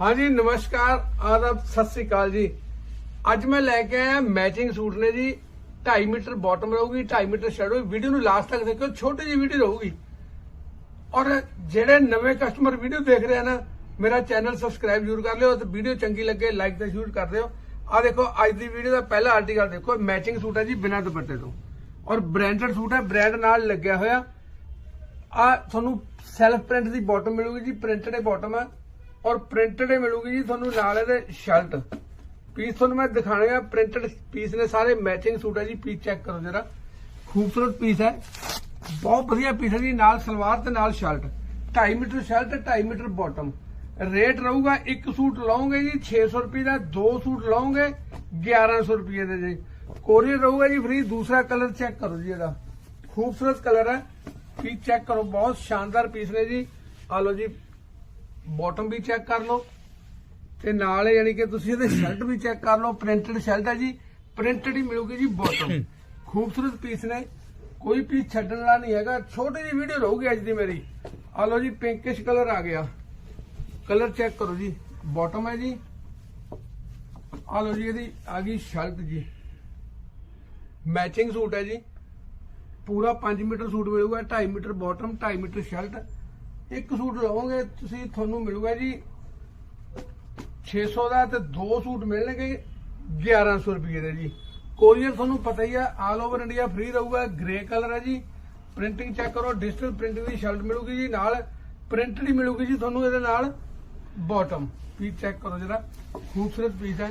ਹਾਂਜੀ, ਨਮਸਕਾਰ, ਆਦਾਬ, ਸਤਿ ਸ੍ਰੀ ਅਕਾਲ ਜੀ। ਅੱਜ ਮੈਂ ਲੈ ਕੇ ਆਇਆ ਮੈਚਿੰਗ ਸੂਟ ਨੇ ਜੀ। 2.5 ਮੀਟਰ ਬਾਟਮ ਰਹੂਗੀ 2.5 ਮੀਟਰ ਸ਼ਰਟ ਵੀਡੀਓ ਨੂੰ ਲਾਸਟ ਤੱਕ ਦੇਖਿਓ, ਛੋਟੀ ਜਿਹੀ ਵੀਡੀਓ ਰਹੂਗੀ। ਔਰ ਜਿਹੜੇ ਨਵੇਂ ਕਸਟਮਰ ਵੀਡੀਓ ਦੇਖ ਰਹੇ ਆ ਨਾ, ਮੇਰਾ ਚੈਨਲ ਸਬਸਕ੍ਰਾਈਬ ਜ਼ਰੂਰ ਕਰ ਲਿਓ ਤੇ ਵੀਡੀਓ ਚੰਗੀ ਲੱਗੇ ਲਾਈਕ ਤਾਂ ਜ਼ਰੂਰ ਕਰ ਦਿਓ। ਆ ਦੇਖੋ, ਅੱਜ ਦੀ ਵੀਡੀਓ ਦਾ ਪਹਿਲਾ ਆਰਟੀਕਲ ਦੇਖੋ ਮੈਚਿੰਗ ਸੂਟ ਹੈ ਜੀ ਬਿਨਾਂ ਦੁਪੱਟੇ ਤੋਂ। ਔਰ ਬ੍ਰਾਂਡਡ ਸੂਟ ਹੈ ਬ੍ਰਾਂਡ ਨਾਲ ਲੱਗਿਆ ਹੋਇਆ। ਆ ਤੁਹਾਨੂੰ ਸੈਲਫ ਪ੍ਰਿੰਟ ਦੀ ਬਾਟਮ ਮਿਲੂਗੀ ਜੀ ਪ੍ਰਿੰਟਡ ਬਾਟਮ ਹੈ। ਔਰ ਪ੍ਰਿੰਟਡ ਮਿਲੂਗੀ ਜੀ ਤੁਹਾਨੂੰ ਨਾਲ ਇਹਦੇ ਸ਼ਰਟ ਪੀਸ ਤੁਹਾਨੂੰ ਮੈਂ ਦਿਖਾਣੇ ਆ ਪ੍ਰਿੰਟਡ ਪੀਸ ਨੇ ਸਾਰੇ ਮੈਚਿੰਗ ਸੂਟ ਹੈ ਜੀ ਪੀਸ ਚੈੱਕ ਕਰੋ ਜਰਾ। ਖੂਬਸੂਰਤ ਪੀਸ ਹੈ। ਬਹੁਤ ਵਧੀਆ ਪੀਸ ਹੈ ਜੀ, ਨਾਲ ਸਲਵਾਰ ਤੇ ਨਾਲ shirt 2.5 metre shirt 2.5 metre bottom rate ਰਹੂਗਾ ਇੱਕ ਸੂਟ ਲਓਗੇ ਜੀ 600 ਰੁਪਏ ਦਾ, ਦੋ ਸੂਟ ਲਓਗੇ 1100 ਰੁਪਏ ਦੇ ਜੀ। ਕੋਰੀਅਰ ਰਹੂਗਾ ਜੀ ਫ੍ਰੀ ਦੂਸਰਾ ਕਲਰ ਚੈੱਕ ਕਰੋ ਜੀ ਇਹਦਾ। ਖੂਬਸੂਰਤ ਕਲਰ ਹੈ। ਪੀਸ ਚੈੱਕ ਕਰੋ, ਬਹੁਤ ਸ਼ਾਨਦਾਰ ਪੀਸ ਨੇ ਜੀ। ਆ ਲਓ ਜੀ ਬਾਟਮ ਵੀ ਚੈੱਕ ਕਰ ਲਓ ਤੇ ਨਾਲ ਯਾਨੀ ਕਿ ਤੁਸੀਂ ਇਹਦੇ ਸ਼ਰਟ ਵੀ ਚੈੱਕ ਕਰ ਲਓ ਪ੍ਰਿੰਟਡ ਸ਼ਰਟ ਹੈ ਜੀ ਪ੍ਰਿੰਟਡ ਹੀ ਮਿਲੂਗੀ ਜੀ ਬਾਟਮ ਖੂਬਸੂਰਤ ਪੀਸ ਨੇ, ਕੋਈ ਪੀਸ ਛੱਡਣ ਵਾਲਾ ਨਹੀਂ ਹੈਗਾ, ਛੋਟੀ ਜਿਹੀ ਵੀਡੀਓ ਰਹੂਗੀ ਅੱਜ ਦੀ ਮੇਰੀ। ਆ ਲਓ ਜੀ ਪਿੰਕਿਸ਼ ਕਲਰ ਆ ਗਿਆ। ਕਲਰ ਚੈੱਕ ਕਰੋ ਜੀ ਬਾਟਮ ਹੈ ਜੀ। ਆ ਲਓ ਜੀ, ਇਹਦੀ ਆ ਗਈ ਸ਼ਰਟ ਜੀ। ਮੈਚਿੰਗ ਸੂਟ ਹੈ ਜੀ। ਪੂਰਾ 5 ਮੀਟਰ ਸੂਟ ਮਿਲੂਗਾ 2.5 ਮੀਟਰ ਬਾਟਮ 2.5 ਮੀਟਰ ਸ਼ਰਟ ਇੱਕ ਸੂਟ ਲਵੋਗੇ, ਤੁਸੀਂ ਤੁਹਾਨੂੰ ਮਿਲੂਗਾ ਜੀ 600 ਦਾ ਤੇ ਦੋ ਸੂਟ ਮਿਲਣਗੇ 1100 ਰੁਪਏ ਦੇ ਜੀ। ਕੋਰੀਅਰ ਤੁਹਾਨੂੰ ਪਤਾ ਹੀ ਆ ਆਲ ਓਵਰ ਇੰਡੀਆ ਫ੍ਰੀ ਰਹੂਗਾ ਗ੍ਰੇ ਕਲਰ ਹੈ ਜੀ। ਪ੍ਰਿੰਟਿੰਗ ਚੈੱਕ ਕਰੋ ਡਿਜੀਟਲ ਪ੍ਰਿੰਟਿੰਗ ਦੀ ਸ਼ਰਟ ਮਿਲੂਗੀ ਜੀ ਨਾਲ ਪ੍ਰਿੰਟਡ ਹੀ ਮਿਲੂਗੀ ਜੀ ਤੁਹਾਨੂੰ ਇਹਦੇ ਨਾਲ ਬਾਟਮ ਪੀਸ ਚੈੱਕ ਕਰੋ ਜਿਹੜਾ ਖੂਬਸੂਰਤ ਪੀਸ ਹੈ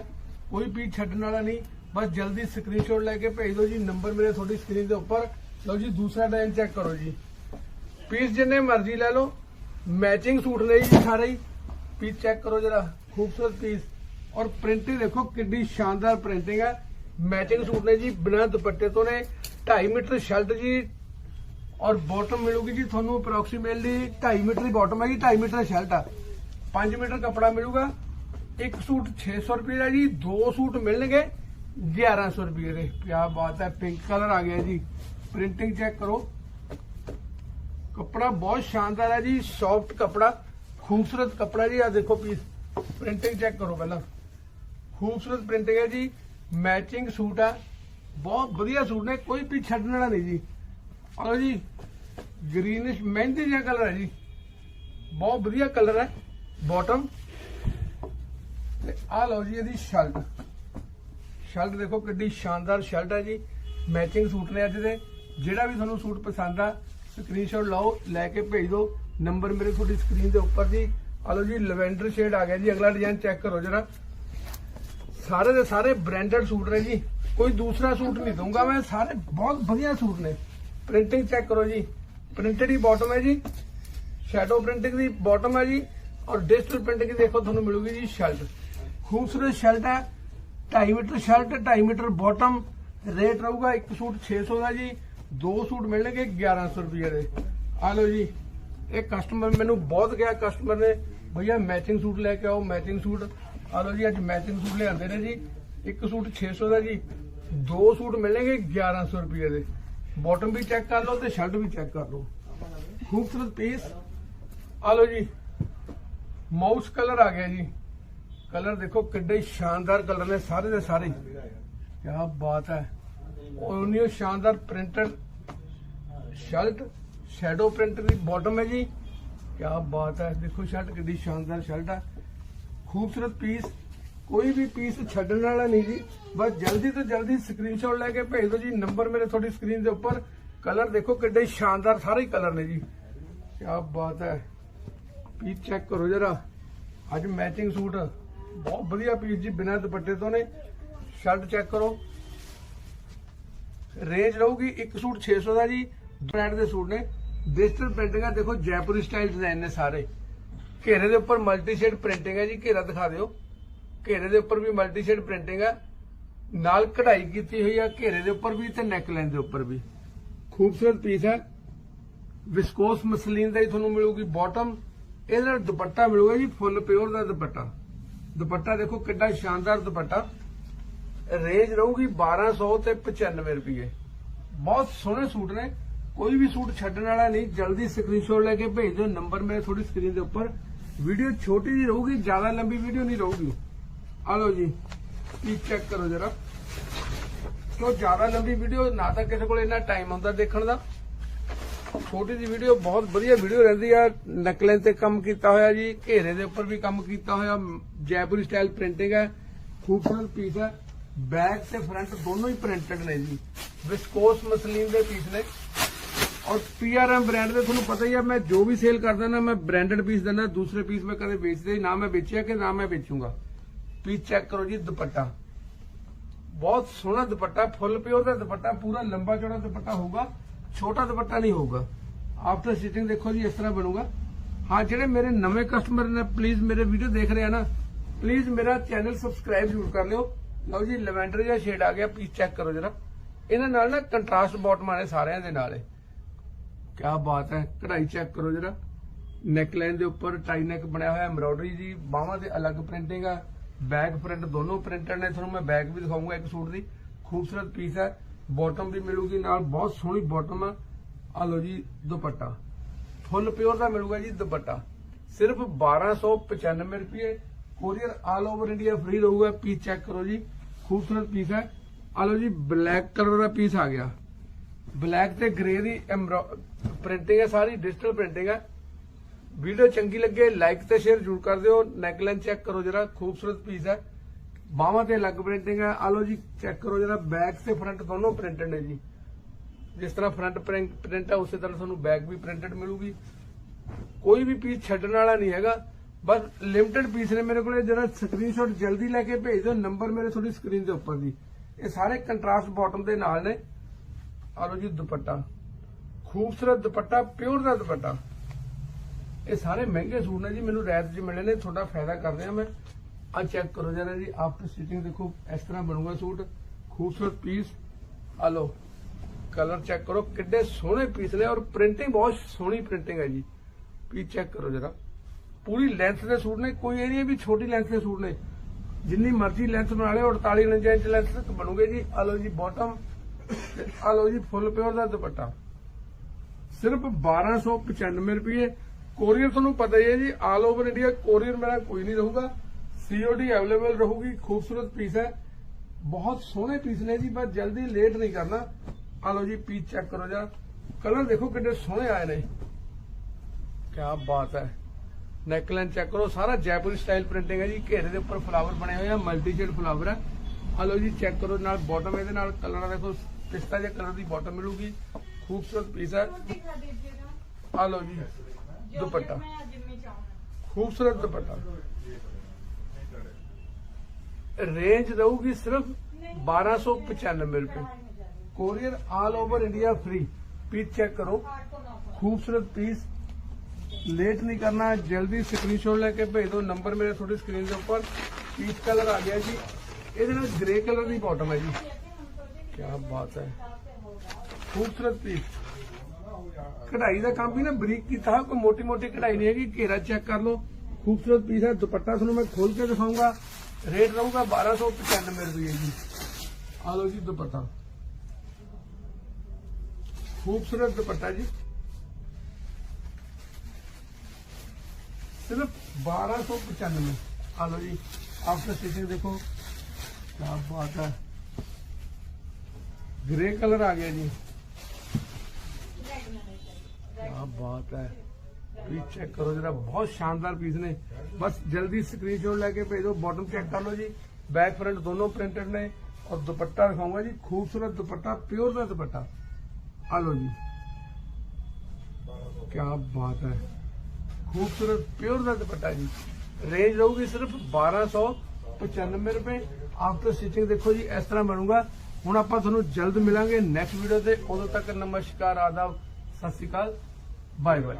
ਕੋਈ ਪੀਸ ਛੱਡਣ ਵਾਲਾ ਨਹੀਂ, ਬਸ ਜਲਦੀ ਸਕਰੀਨਸ਼ਾਟ ਲੈ ਕੇ ਭੇਜ ਦਿਓ ਜੀ ਨੰਬਰ ਮੇਰੇ ਤੁਹਾਡੀ ਸਕਰੀਨ ਦੇ ਉੱਪਰ। ਲਓ ਜੀ, ਦੂਸਰਾ ਡਿਜ਼ਾਈਨ ਚੈੱਕ ਕਰੋ ਜੀ। ਪੀਸ ਜਿੰਨੇ ਮਰਜ਼ੀ ਲੈ ਲਓ ਮੈਚਿੰਗ ਸੂਟ ਨੇ ਜੀ ਸਾਰੇ ਹੀ ਪੀਸ ਚੈੱਕ ਕਰੋ ਜਰਾ ਖੂਬਸੂਰਤ ਪੀਸ ਔਰ ਪ੍ਰਿੰਟਿੰਗ ਦੇਖੋ ਕਿੰਨੀ ਸ਼ਾਨਦਾਰ ਪ੍ਰਿੰਟਿੰਗ ਹੈ ਮੈਚਿੰਗ ਸੂਟ ਨੇ ਜੀ ਬਿਨਾਂ ਦੁਪੱਟੇ ਤੋਂ ਨੇ 2.5 ਮੀਟਰ ਸ਼ਰਟ ਜੀ ਔਰ ਬਾਟਮ ਮਿਲੂਗੀ ਜੀ ਤੁਹਾਨੂੰ ਅਪਰੋਕਸੀਮੇਟਲੀ 2.5 ਮੀਟਰ ਦੀ ਬਾਟਮ ਹੈ ਜੀ 2.5 ਮੀਟਰ ਸ਼ਰਟ ਆ 5 ਮੀਟਰ ਕੱਪੜਾ ਮਿਲੂਗਾ ਇੱਕ ਸੂਟ 600 ਰੁਪਏ ਦਾ ਜੀ ਦੋ ਸੂਟ ਮਿਲਣਗੇ 1100 ਰੁਪਏ ਦੇ ਕੀ ਬਾਤ ਹੈ ਪਿੰਕ ਕਲਰ ਆ ਗਿਆ ਜੀ ਪ੍ਰਿੰਟਿੰਗ ਚੈੱਕ ਕਰੋ ਕੱਪੜਾ ਬਹੁਤ ਸ਼ਾਨਦਾਰ ਹੈ ਜੀ ਸੌਫਟ ਕੱਪੜਾ, ਖੂਬਸੂਰਤ ਕੱਪੜਾ ਜੀ ਆ ਦੇਖੋ ਪੀਸ ਪ੍ਰਿੰਟਿੰਗ ਚੈੱਕ ਕਰੋ ਪਹਿਲਾਂ। ਖੂਬਸੂਰਤ ਪ੍ਰਿੰਟਿੰਗ ਹੈ ਜੀ ਮੈਚਿੰਗ ਸੂਟ ਆ, ਬਹੁਤ ਵਧੀਆ ਸੂਟ ਨੇ, ਕੋਈ ਵੀ ਛੱਡਣ ਵਾਲਾ ਨਹੀਂ ਜੀ। ਆਓ ਜੀ ਗ੍ਰੀਨਿਸ਼ ਮਹਿੰਦੀ ਜਿਹਾ ਕਲਰ ਹੈ ਜੀ। ਬਹੁਤ ਵਧੀਆ ਕਲਰ ਹੈ ਬਾਟਮ ਤੇ ਆਹ ਲਓ ਜੀ ਇਹਦੀ ਸ਼ਰਟ ਸ਼ਰਟ ਦੇਖੋ ਕਿੱਡੀ ਸ਼ਾਨਦਾਰ ਸ਼ਰਟ ਹੈ ਜੀ ਮੈਚਿੰਗ ਸੂਟ ਨੇ ਅੱਜ ਦੇ। ਜਿਹੜਾ ਵੀ ਤੁਹਾਨੂੰ ਸੂਟ ਪਸੰਦ ਆ ਸਕਰੀਨਸ਼ਾਟ ਲਓ, ਲੈ ਕੇ ਭੇਜ ਦਿਓ। ਨੰਬਰ ਮੇਰੇ ਤੁਹਾਡੀ ਸਕਰੀਨ ਦੇ ਉੱਪਰ ਜੀ ਆ ਲਓ ਜੀ ਲਵੈਂਡਰ ਸ਼ੇਡ ਆ ਗਿਆ ਜੀ। ਅਗਲਾ ਡਿਜ਼ਾਈਨ ਚੈੱਕ ਕਰੋ ਜਰਾ। ਸਾਰੇ ਦੇ ਸਾਰੇ ਬ੍ਰਾਂਡਡ ਸੂਟ ਨੇ ਜੀ। ਕੋਈ ਦੂਸਰਾ ਸੂਟ ਨਹੀਂ ਦਊਂਗਾ ਮੈਂ। ਸਾਰੇ ਬਹੁਤ ਵਧੀਆ ਸੂਟ ਨੇ। ਪ੍ਰਿੰਟਿੰਗ ਚੈੱਕ ਕਰੋ ਜੀ। ਪ੍ਰਿੰਟਡ ਹੀ ਬਾਟਮ ਹੈ ਜੀ। ਸ਼ੈਡੋ ਪ੍ਰਿੰਟਿੰਗ ਦੀ ਬਾਟਮ ਹੈ ਜੀ। ਔਰ ਡਿਜੀਟਲ ਪ੍ਰਿੰਟਿੰਗ ਦੇਖੋ, ਤੁਹਾਨੂੰ ਮਿਲੂਗੀ ਜੀ ਸ਼ਰਟ ਖੂਬਸੂਰਤ ਸ਼ਰਟ ਹੈ। 2.5 metre shirt 2.5 metre bottom rate ਰਹੂਗਾ ਇੱਕ ਸੂਟ 600 ਦਾ ਜੀ। ਦੋ ਸੂਟ ਮਿਲਣਗੇ 1100 ਰੁਪਏ ਦੇ। ਆ ਲਓ ਜੀ, ਇਹ ਕਸਟਮਰ ਮੈਨੂੰ ਬਹੁਤ ਗਿਆ ਕਸਟਮਰ ਨੇ, ਭਈਆ ਮੈਚਿੰਗ ਸੂਟ ਲੈ ਕੇ ਆਓ ਮੈਚਿੰਗ ਸੂਟ। ਆ ਲਓ ਜੀ, ਅੱਜ ਮੈਚਿੰਗ ਸੂਟ ਲਿਆਂਦੇ ਨੇ ਜੀ। ਇੱਕ ਸੂਟ 600 ਦਾ ਜੀ, ਦੋ ਸੂਟ ਮਿਲਣਗੇ 1100 ਰੁਪਏ ਦੇ। ਬਾਟਮ ਵੀ ਚੈੱਕ ਕਰ ਲਓ ਤੇ ਸ਼ਰਟ ਵੀ ਚੈੱਕ ਕਰ ਲਓ। ਖੂਬਸੂਰਤ ਪੀਸ ਆ ਲਓ ਜੀ ਮਾਊਸ ਕਲਰ ਆ ਗਿਆ ਜੀ। ਕਲਰ ਦੇਖੋ ਕਿੱਡੇ ਸ਼ਾਨਦਾਰ ਕਲਰ ਨੇ ਸਾਰੇ ਦੇ ਸਾਰੇ। ਕੀ ਬਾਤ ਹੈ। ਉਹਨੀਓ ਸ਼ਾਨਦਾਰ ਪ੍ਰਿੰਟਡ ਸ਼ਰਟ ਸ਼ੈਡੋ ਪ੍ਰਿੰਟ ਦੀ ਬਾਟਮ ਹੈ ਜੀ। ਕੀ ਬਾਤ ਹੈ, ਦੇਖੋ ਸ਼ਰਟ ਕਿੱਡੀ ਸ਼ਾਨਦਾਰ ਸ਼ਰਟ ਹੈ ਖੂਬਸੂਰਤ ਪੀਸ ਕੋਈ ਵੀ ਪੀਸ ਛੱਡਣ ਵਾਲਾ ਨਹੀਂ ਜੀ। ਬਸ ਜਲਦੀ ਤੋਂ ਜਲਦੀ ਸਕਰੀਨਸ਼ਾਟ ਲੈ ਕੇ ਭੇਜ ਦਿਓ ਜੀ। ਨੰਬਰ ਮੇਰੇ ਤੁਹਾਡੀ ਸਕਰੀਨ ਦੇ ਉੱਪਰ। ਕਲਰ ਦੇਖੋ ਕਿੱਡੇ ਸ਼ਾਨਦਾਰ, ਸਾਰੇ ਕਲਰ ਨੇ ਜੀ। ਕੀ ਬਾਤ ਹੈ। ਪੀਸ ਚੈੱਕ ਕਰੋ ਜਰਾ। ਅੱਜ ਮੈਚਿੰਗ ਸੂਟ ਬਹੁਤ ਵਧੀਆ ਪੀਸ ਜੀ, ਬਿਨਾਂ ਦੁਪੱਟੇ ਤੋਂ ਨੇ। ਸ਼ਰਟ ਚੈੱਕ ਕਰੋ। ਰੇਂਜ ਰਹੂਗੀ ਇੱਕ ਸੂਟ 600 ਦਾ ਜੀ ਬ੍ਰਾਂਡ ਦੇ ਸੂਟ ਨੇ। ਡਿਜੀਟਲ ਪ੍ਰਿੰਟਿੰਗ ਆ, ਦੇਖੋ ਜੈਪੁਰੀ ਸਟਾਈਲ ਡਿਜ਼ਾਈਨ ਨੇ ਸਾਰੇ। ਘੇਰੇ ਦੇ ਉੱਪਰ ਮਲਟੀ ਸ਼ੇਡ ਪ੍ਰਿੰਟਿੰਗ ਹੈ ਜੀ, ਘੇਰਾ ਦਿਖਾ ਦਿਓ। ਘੇਰੇ ਦੇ ਉੱਪਰ ਵੀ ਮਲਟੀ ਸ਼ੇਡ ਪ੍ਰਿੰਟਿੰਗ ਹੈ ਨਾਲ ਕਢਾਈ ਕੀਤੀ ਹੋਈ ਆ, ਘੇਰੇ ਦੇ ਉੱਪਰ ਵੀ ਤੇ ਨੈਕ ਲਾਈਨ ਦੇ ਉੱਪਰ ਵੀ। ਖੂਬਸੂਰਤ ਪੀਸ ਹੈ ਵਿਸਕੋਸ ਮਸਲੀਨ ਦਾ ਹੀ ਤੁਹਾਨੂੰ ਮਿਲੂਗੀ ਬਾਟਮ ਇਹਦੇ ਦੁਪੱਟਾ ਮਿਲੂਗਾ ਜੀ ਫੁੱਲ ਪਿਓਰ ਦਾ ਦੁਪੱਟਾ। ਦੁਪੱਟਾ ਦੇਖੋ ਕਿੱਡਾ ਸ਼ਾਨਦਾਰ ਦੁਪੱਟਾ। ਰੇਂਜ ਰਹੂਗੀ 1200 ਤੇ 95 ਰੁਪਏ। ਬਹੁਤ ਸੋਹਣੇ ਸੂਟ ਨੇ। ਕੋਈ ਵੀ ਸੂਟ ਛੱਡਣ ਵਾਲਾ ਨਹੀਂ, ਜਲਦੀ ਸਕਰੀਨਸ਼ਾਟ ਲੈ ਕੇ ਭੇਜ ਦਿਓ। ਨੰਬਰ ਮੇਰੇ ਤੁਹਾਡੀ ਸਕਰੀਨ ਦੇ ਉੱਪਰ। ਵੀਡੀਓ ਛੋਟੀ ਜੀ ਰਹੂਗੀ, ਜ਼ਿਆਦਾ ਲੰਬੀ ਵੀਡੀਓ ਨਹੀਂ ਰਹੂਗੀ। ਆ ਲਓ ਜੀ ਪੀਸ ਚੈੱਕ ਕਰੋ ਜਰਾ। ਕਿਉਂ ਜ਼ਿਆਦਾ ਲੰਬੀ ਵੀਡੀਓ? ਨਾ ਤਾਂ ਕਿਸੇ ਕੋਲ ਇੰਨਾ ਟਾਈਮ ਹੁੰਦਾ ਦੇਖਣ ਦਾ। ਛੋਟੀ ਜੀ ਵੀਡੀਓ, ਬਹੁਤ ਵਧੀਆ ਵੀਡੀਓ ਰਹਿੰਦੀ ਆ। ਨਕਲਾਂ ਤੇ ਕੰਮ ਕੀਤਾ ਹੋਇਆ ਜੀ। ਘੇਰੇ ਦੇ ਉੱਪਰ ਵੀ ਕੰਮ ਕੀਤਾ ਹੋਇਆ। ਜੈਪੁਰੀ ਸਟਾਈਲ ਪ੍ਰਿੰਟਿੰਗ ਹੈ। ਖੂਬਸੂਰਤ ਪੀਸ ਹੈ। ਬੈਕ ਤੇ ਫਰੰਟ ਦੋਨੋਂ ਹੀ ਪ੍ਰਿੰਟਡ ਨੇ ਜੀ। ਵਿਸਕੋਸ ਮਸਲੀਨ ਦੇ ਪੀਸ ਨੇ। ਔਰ ਪੀਆਰਐਮ ਬ੍ਰਾਂਡ ਦੇ ਤੁਹਾਨੂੰ ਪਤਾ ਹੀ ਆ, ਮੈਂ ਜੋ ਵੀ ਸੇਲ ਕਰਦਾ ਨਾ, ਮੈਂ ਬ੍ਰਾਂਡਡ ਪੀਸ ਦਿੰਦਾ, ਦੂਸਰੇ ਪੀਸ ਮੈਂ ਕਦੇ ਵੇਚਦੇ ਨਾ, ਮੈਂ ਵੇਚਿਆ ਕਿ ਨਾ ਮੈਂ ਵੇਚੂੰਗਾ। ਪੀਸ ਚੈੱਕ ਕਰੋ ਜੀ, ਦੁਪੱਟਾ। ਬਹੁਤ ਸੋਹਣਾ ਦੁਪੱਟਾ ਫੁੱਲ ਪਿਓਰ ਦਾ ਦੁਪੱਟਾ, ਪੂਰਾ ਲੰਬਾ ਚੌੜਾ ਦੁਪੱਟਾ ਹੋਊਗਾ, ਛੋਟਾ ਦੁਪੱਟਾ ਨਹੀਂ ਹੋਊਗਾ। ਆਫਟਰ ਸਿਟਿੰਗ ਦੇਖੋ ਜੀ, ਇਸ ਤਰ੍ਹਾਂ ਬਣੂਗਾ। ਹਾਂ, ਜਿਹੜੇ ਮੇਰੇ ਨਵੇਂ ਕਸਟਮਰ ਨੇ ਪਲੀਜ਼ ਮੇਰੇ ਵੀਡੀਓ ਦੇਖ ਰਹੇ ਆ ਨਾ ਪਲੀਜ਼ ਮੇਰਾ ਚੈਨਲ ਸਬਸਕ੍ਰਾਈਬ ਜ਼ਰੂਰ ਕਰ ਲਿਓ। ਲਓ ਜੀ, ਲਵੈਂਡਰ ਜਿਹਾ ਸ਼ੇਡ ਆ ਗਿਆ ਪੀਸ ਚੈੱਕ ਕਰੋ ਜਰਾ। ਇਹਨਾਂ ਨਾਲ ਨਾ ਕੰਟਰਾਸਟ ਬਾਟਮਾਂ ਨੇ ਸਾਰਿਆਂ ਦੇ ਨਾਲ ਕੀ ਬਾਤ ਹੈ, ਕਢਾਈ ਚੈੱਕ ਕਰੋ ਜਰਾ। ਨੈਕਲਾਈਨ ਦੇ ਉੱਪਰ ਟਾਈ ਨੈਕ ਬਣਿਆ ਹੋਇਆ ਐਮਬ੍ਰੋਇਡਰੀ ਜੀ ਬਾਹਾਂ ਤੇ ਅਲੱਗ ਪ੍ਰਿੰਟਿੰਗ ਆ। ਬੈਕ ਪ੍ਰਿੰਟ ਦੋਨੋਂ ਪ੍ਰਿੰਟਡ ਨੇ, ਤੁਹਾਨੂੰ ਮੈਂ ਬੈਕ ਵੀ ਦਿਖਾਉਂਗਾ ਇੱਕ ਸੂਟ ਦੀ। ਖੂਬਸੂਰਤ ਪੀਸ ਹੈ ਬਾਟਮ ਵੀ ਮਿਲੂਗੀ ਨਾਲ, ਬਹੁਤ ਸੋਹਣੀ ਬਾਟਮ ਆ। ਆ ਲਓ ਜੀ, ਦੁਪੱਟਾ। ਫੁੱਲ ਪਿਓਰ ਦਾ ਮਿਲੂਗਾ ਜੀ ਦੁਪੱਟਾ। ਸਿਰਫ 1295 ਰੁਪਏ। Courier all over India free ਰਹੂਗਾ ਪੀਸ ਚੈੱਕ ਕਰੋ ਜੀ। ਖੂਬਸੂਰਤ ਪੀਸ ਹੈ। ਆ ਲਓ ਜੀ ਬਲੈਕ ਕਲਰ ਦਾ ਪੀਸ ਆ ਗਿਆ। ਬਲੈਕ ਤੇ ਗ੍ਰੇ ਦੀ ਪ੍ਰਿੰਟਿੰਗ ਹੈ ਸਾਰੀ ਡਿਜੀਟਲ ਪ੍ਰਿੰਟਿੰਗ ਹੈ। ਵੀਡੀਓ ਚੰਗੀ ਲੱਗੇ ਲਾਈਕ ਤੇ ਸ਼ੇਅਰ ਜ਼ਰੂਰ ਕਰ ਦਿਓ। ਨੈਕਲਾਈਨ ਚੈੱਕ ਕਰੋ ਜਰਾ, ਖੂਬਸੂਰਤ ਪੀਸ ਹੈ। ਬਾਹਾਂ ਤੇ ਅਲੱਗ ਪ੍ਰਿੰਟਿੰਗ ਹੈ। ਆ ਲਓ ਜੀ ਚੈੱਕ ਕਰੋ ਜਰਾ ਬੈਕ ਤੇ ਫਰੰਟ ਦੋਨੋਂ ਪ੍ਰਿੰਟਡ ਨੇ ਜੀ। ਜਿਸ ਤਰ੍ਹਾਂ ਫਰੰਟ ਪ੍ਰਿੰਟ ਹੈ, ਉਸੇ ਤਰ੍ਹਾਂ ਤੁਹਾਨੂੰ ਬੈਕ ਵੀ ਪ੍ਰਿੰਟਡ ਮਿਲੂਗੀ। ਕੋਈ ਵੀ ਪੀਸ ਛੱਡਣ ਵਾਲਾ ਨਹੀਂ ਹੈਗਾ। ਬਸ ਲਿਮਟਿਡ ਪੀਸ ਨੇ ਮੇਰੇ ਕੋਲੇ ਜਰਾ ਸਕਰੀਨਸ਼ਾਟ ਜਲਦੀ ਲੈ ਕੇ ਭੇਜ ਦਿਓ ਨੰਬਰ ਮੇਰੇ ਤੁਹਾਡੀ ਸਕਰੀਨ ਦੇ ਉੱਪਰ ਜੀ ਇਹ ਸਾਰੇ ਕੰਟਰਾਸਟ ਬਾਟਮ ਦੇ ਨਾਲ ਨੇ। ਆ ਲਓ ਜੀ ਦੁਪੱਟਾ। ਖੂਬਸੂਰਤ ਦੁਪੱਟਾ ਪਿਓਰ ਦਾ ਦੁਪੱਟਾ। ਇਹ ਸਾਰੇ ਮਹਿੰਗੇ ਸੂਟ ਨੇ ਜੀ, ਮੈਨੂੰ ਰੈਤ 'ਚ ਮਿਲੇ ਨੇ, ਤੁਹਾਡਾ ਫਾਇਦਾ ਕਰ ਰਿਹਾ ਮੈਂ। ਆ ਚੈੱਕ ਕਰੋ ਜਰਾ ਜੀ ਆਫਟਰ ਸਟਿਚਿੰਗ ਦੇਖੋ, ਇਸ ਤਰ੍ਹਾਂ ਬਣੂਗਾ ਸੂਟ। ਖੂਬਸੂਰਤ ਪੀਸ ਆ ਲਓ ਕਲਰ ਚੈੱਕ ਕਰੋ, ਕਿੱਡੇ ਸੋਹਣੇ ਪੀਸ ਨੇ ਔਰ ਪ੍ਰਿੰਟਿੰਗ ਬਹੁਤ ਸੋਹਣੀ ਪ੍ਰਿੰਟਿੰਗ ਹੈ ਜੀ। ਪੀਸ ਚੈੱਕ ਕਰੋ ਜਰਾ। ਪੂਰੀ ਲੈਂਥ ਦੇ ਸੂਟ ਨੇ, ਕੋਈ ਇਹ ਨਹੀਂ ਵੀ ਛੋਟੀ ਲੈਂਥ ਦੇ ਸੂਟ ਨੇ। ਜਿੰਨੀ ਮਰਜ਼ੀ ਲੈਂਥ ਬਣਾ ਲਿਓ 48 49 ਇੰਚ ਲੈਂਥ ਤੱਕ ਬਣੂਗੇ ਜੀ। ਆ ਲਓ ਜੀ ਬਾਟਮ ਆ ਲਓ ਜੀ ਫੁੱਲ ਪਿਓਰ ਦਾ ਦੁਪੱਟਾ। ਸਿਰਫ 1295 ਰੁਪਏ। ਕੋਰੀਅਰ ਤੁਹਾਨੂੰ ਪਤਾ ਹੀ ਹੈ ਜੀ ਆਲ ਓਵਰ ਇੰਡੀਆ ਕੋਰੀਅਰ ਮੇਰਾ ਕੋਈ ਨਹੀਂ ਰਹੂਗਾ। ਸੀਓਡੀ ਅਵੇਲੇਬਲ ਰਹੂਗੀ, ਖੂਬਸੂਰਤ ਪੀਸ ਹੈ। ਬਹੁਤ ਸੋਹਣੇ ਪੀਸ ਨੇ ਜੀ ਮੈਂ ਜਲਦੀ ਲੇਟ ਨਹੀਂ ਕਰਨਾ। ਆ ਲਓ ਜੀ ਪੀਸ ਚੈੱਕ ਕਰੋ ਜਰਾ। ਕਲਰ ਦੇਖੋ ਕਿੰਨੇ ਸੋਹਣੇ ਆਏ ਨੇ। ਕੀ ਬਾਤ ਹੈ। ਨੈਕਲਾਈਨ ਚੈੱਕ ਕਰੋ, ਸਾਰਾ ਜੈਪੁਰੀ ਸਟਾਈਲ ਪ੍ਰਿੰਟਿੰਗ ਹੈ ਜੀ, ਘੇਰੇ ਦੇ ਉੱਪਰ ਫਲਾਵਰ ਬਣੇ ਹੋਏ ਆ ਮਲਟੀ ਸ਼ੇਡ ਫਲਾਵਰ ਆ। ਲਓ ਜੀ ਚੈੱਕ ਕਰੋ ਨਾਲ ਬਾਟਮ ਇਹਦੇ ਨਾਲ ਕਲਰ ਦੇਖੋ, ਪਿਸਤਾ ਜਿਹਾ ਕਲਰ ਦੀ ਬਾਟਮ ਮਿਲੂਗੀ। ਖੂਬਸੂਰਤ ਪੀਸ ਹੈ ਆ ਜੀ, ਦੁਪੱਟਾ। ਖੂਬਸੂਰਤ ਦੁਪੱਟਾ। ਰੇਂਜ ਰਹੂਗੀ ਸਿਰਫ 1295 ਰੁਪਏ। Courier all over India free piece check ਕਰੋ। ਖੂਬਸੂਰਤ ਪੀਸ ਲੇਟ ਨਹੀਂ ਕਰਨਾ ਜਲਦੀ ਸਕਰੀਨਸ਼ਾਟ ਲੈ ਕੇ ਭੇਜ ਦਿਓ। ਨੰਬਰ ਮੇਰੇ ਤੁਹਾਡੀ ਸਕਰੀਨ ਦੇ ਉੱਪਰ। ਪੀਚ ਕਲਰ ਆ ਗਿਆ ਜੀ। ਇਹਦੇ ਨਾਲ ਗ੍ਰੇ ਕਲਰ ਦੀ ਬਾਟਮ ਹੈ ਜੀ। ਕੀ ਬਾਤ ਹੈ। ਖੂਬਸੂਰਤ ਪੀਸ ਕਢਾਈ ਦਾ ਕੰਮ ਵੀ ਨਾ ਬਰੀਕ ਕੀਤਾ ਹੋਇਆ, ਕੋਈ ਮੋਟੀ ਮੋਟੀ ਕਢਾਈ ਨਹੀਂ ਹੈਗੀ। ਘੇਰਾ ਚੈੱਕ ਕਰ ਲਓ। ਖੂਬਸੂਰਤ ਪੀਸ ਹੈ। ਦੁਪੱਟਾ ਤੁਹਾਨੂੰ ਮੈਂ ਖੋਲ ਕੇ ਦਿਖਾਉਂਗਾ ਰੇਟ ਰਹੂਗਾ 1295 ਰੁਪਏ ਜੀ। ਆ ਲਓ ਜੀ ਦੁਪੱਟਾ। ਖੂਬਸੂਰਤ ਦੁਪੱਟਾ ਜੀ। ਸਿਰਫ 1295 ਆ ਲਓ ਜੀ ਆਫਟਰ ਸਟਿਚਿੰਗ ਦੇਖੋ ਕੀ ਬਾਤ ਹੈ ਗ੍ਰੇ ਕਲਰ ਆ ਗਿਆ ਜੀ ਕੀ ਬਾਤ ਹੈ ਪੀਸ ਚੈੱਕ ਕਰੋ ਜਰਾ ਬਹੁਤ ਸ਼ਾਨਦਾਰ ਪੀਸ ਨੇ ਬਸ ਜਲਦੀ ਸਕਰੀਨਸ਼ਾਟ ਲੈ ਕੇ ਭੇਜੋ ਬਾਟਮ ਚੈੱਕ ਕਰ ਲਓ ਜੀ ਬੈਕ ਫਰੰਟ ਦੋਨੋਂ ਪ੍ਰਿੰਟਡ ਨੇ ਔਰ ਦੁਪੱਟਾ ਦਿਖਾਉਂਗਾ ਜੀ ਖੂਬਸੂਰਤ ਦੁਪੱਟਾ ਪਿਓਰ ਦਾ ਦੁਪੱਟਾ ਆ ਲਓ ਜੀ ਕੀ ਬਾਤ ਹੈ ਖੂਬਸੂਰਤ ਪਿਓਰ ਦਾ ਦੁਪੱਟਾ ਜੀ। ਰੇਂਜ ਰਹੂਗੀ ਸਿਰਫ 1295 ਰੁਪਏ। ਆਫਟਰ ਸਟਿਚਿੰਗ ਦੇਖੋ ਜੀ, ਇਸ ਤਰ੍ਹਾਂ ਬਣੂਗਾ। ਹੁਣ ਆਪਾਂ ਤੁਹਾਨੂੰ ਜਲਦ ਮਿਲਾਂਗੇ ਨੈਕਸਟ ਵੀਡੀਓ ਤੇ। ਉਦੋਂ ਤੱਕ ਨਮਸਕਾਰ, ਆਦਾਬ, ਸਤਿ ਸ਼੍ਰੀ ਅਕਾਲ। Bye bye